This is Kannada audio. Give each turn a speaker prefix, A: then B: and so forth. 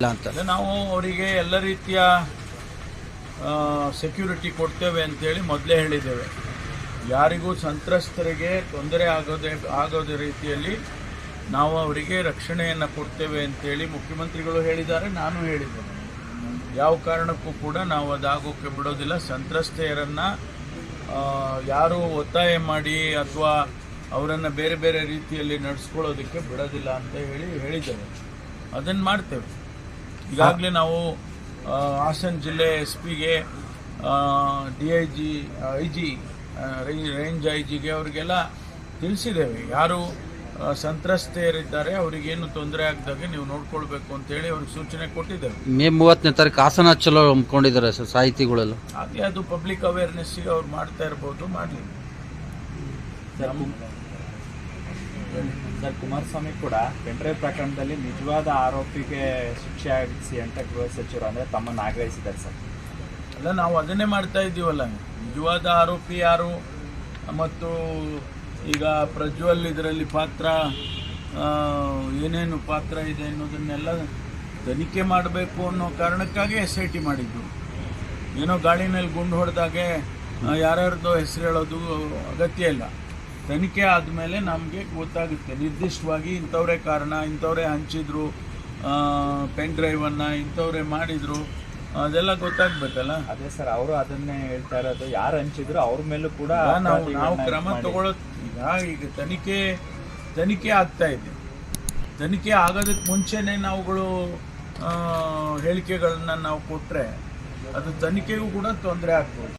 A: ಇಲ್ಲ ಅಂತ.
B: ನಾವು ಅವರಿಗೆ ಎಲ್ಲ ರೀತಿಯ ಸೆಕ್ಯೂರಿಟಿ ಕೊಡ್ತೇವೆ ಅಂತೇಳಿ ಮೊದಲೇ ಹೇಳಿದ್ದೇವೆ. ಯಾರಿಗೂ ಸಂತ್ರಸ್ತರಿಗೆ ತೊಂದರೆ ಆಗೋದೇ, ಆಗೋದ ರೀತಿಯಲ್ಲಿ ನಾವು ಅವರಿಗೆ ರಕ್ಷಣೆಯನ್ನು ಕೊಡ್ತೇವೆ ಅಂತೇಳಿ ಮುಖ್ಯಮಂತ್ರಿಗಳು ಹೇಳಿದ್ದಾರೆ, ನಾನು ಹೇಳಿದ್ದೇನೆ. ಯಾವ ಕಾರಣಕ್ಕೂ ಕೂಡ ನಾವು ಅದಾಗೋಕ್ಕೆ ಬಿಡೋದಿಲ್ಲ. ಸಂತ್ರಸ್ತೆಯರನ್ನು ಯಾರು ಒತ್ತಾಯ ಮಾಡಿ ಅಥವಾ ಅವರನ್ನು ಬೇರೆ ಬೇರೆ ರೀತಿಯಲ್ಲಿ ನಡೆಸ್ಕೊಳ್ಳೋದಕ್ಕೆ ಬಿಡೋದಿಲ್ಲ ಅಂತ ಹೇಳಿ ಹೇಳಿದ್ದೇವೆ. ಅದನ್ನು ಮಾಡ್ತೇವೆ. ಈಗಾಗಲೇ ನಾವು ಹಾಸನ ಜಿಲ್ಲೆ ಎಸ್ ಪಿಗೆ D I G I G range I ಜಿಗೆ ಅವರಿಗೆಲ್ಲ ತಿಳಿಸಿದ್ದೇವೆ. ಯಾರು ಸಂತ್ರಸ್ತೆಯರಿದ್ದಾರೆ ಅವರಿಗೇನು ತೊಂದರೆ ಆಗದಾಗೆ ನೀವು ನೋಡ್ಕೊಳ್ಬೇಕು ಅಂತೇಳಿ ಅವ್ರಿಗೆ ಸೂಚನೆ ಕೊಟ್ಟಿದ್ದೇವೆ.
A: ಮೇ ಮೂವತ್ತನೇ ತಾರೀಕು ಹಾಸನ ಚಲೋ ಹಮ್ಮಿಕೊಂಡಿದ್ದಾರೆ ಸರ್ ಸಾಹಿತಿಗಳೆಲ್ಲ.
B: ಹಾಗೆ ಅದು ಪಬ್ಲಿಕ್ ಅವೇರ್ನೆಸ್ಸಿಗೆ ಅವ್ರು ಮಾಡ್ತಾ ಇರ್ಬೋದು ಮಾಡಲಿ.
C: ಸರ್ ಕುಮ್- ಸರ್ ಕುಮಾರಸ್ವಾಮಿ ಕೂಡ ಪೆಂಡ್ರೈವ್ ಪ್ರಕರಣದಲ್ಲಿ ನಿಜವಾದ ಆರೋಪಿಗೆ ಶಿಕ್ಷೆ ಆಗಿಸಿ ಅಂತ ಗೃಹ ಸಚಿವರು ಅಂದ್ರೆ ತಮ್ಮನ್ನು ಆಗ್ರಹಿಸಿದ್ದಾರೆ ಸರ್.
B: ಅಲ್ಲ, ನಾವು ಅದನ್ನೇ ಮಾಡ್ತಾ ಇದ್ದೀವಲ್ಲ, ನಿಜವಾದ ಆರೋಪಿ ಯಾರು? ಮತ್ತು ಈಗ ಪ್ರಜ್ವಲ್ ಇದರಲ್ಲಿ ಪಾತ್ರ ಏನೇನು ಪಾತ್ರ ಇದೆ ಅನ್ನೋದನ್ನೆಲ್ಲ ತನಿಖೆ ಮಾಡಬೇಕು ಅನ್ನೋ ಕಾರಣಕ್ಕಾಗಿ ಎಸ್ ಐ ಟಿ ಮಾಡಿದ್ದು. ಏನೋ ಗಾಳಿನಲ್ಲಿ ಗುಂಡು ಹೊಡೆದಾಗೆ ಯಾರ್ಯಾರ್ದೋ ಹೆಸರು ಹೇಳೋದು ಅಗತ್ಯ ಇಲ್ಲ. ತನಿಖೆ ಆದಮೇಲೆ ನಮಗೆ ಗೊತ್ತಾಗುತ್ತೆ. ನಿರ್ದಿಷ್ಟವಾಗಿ ಇಂಥವರೇ ಕಾರಣ ಇಂಥವರೇ ಹಂಚಿದ್ರು ಪೆನ್ ಡ್ರೈವನ್ನು ಇಂಥವರೇ ಮಾಡಿದರು ಅದೆಲ್ಲ ಗೊತ್ತಾಗ್ಬೇಕಲ್ಲ?
C: ಅದೇ ಸರ್ ಅವರು ಅದನ್ನೇ ಹೇಳ್ತಾ ಇರೋದು. ಯಾರು ಹಂಚಿದ್ರು ಅವ್ರ ಮೇಲೂ ಕೂಡ
B: ನಾವು ನಾವು ಕ್ರಮ ತಗೊಳ್ಳೋ ಈಗ ಈಗ ತನಿಖೆ ತನಿಖೆ ಆಗ್ತಾ ಇದೆ. ತನಿಖೆ ಆಗೋದಕ್ಕೆ ಮುಂಚೆನೇ ನಾವುಗಳು ಆ, ಹೇಳಿಕೆಗಳನ್ನ ನಾವು ಕೊಟ್ಟರೆ ಅದು ತನಿಖೆಗೂ ಕೂಡ ತೊಂದರೆ ಆಗ್ಬೋದು.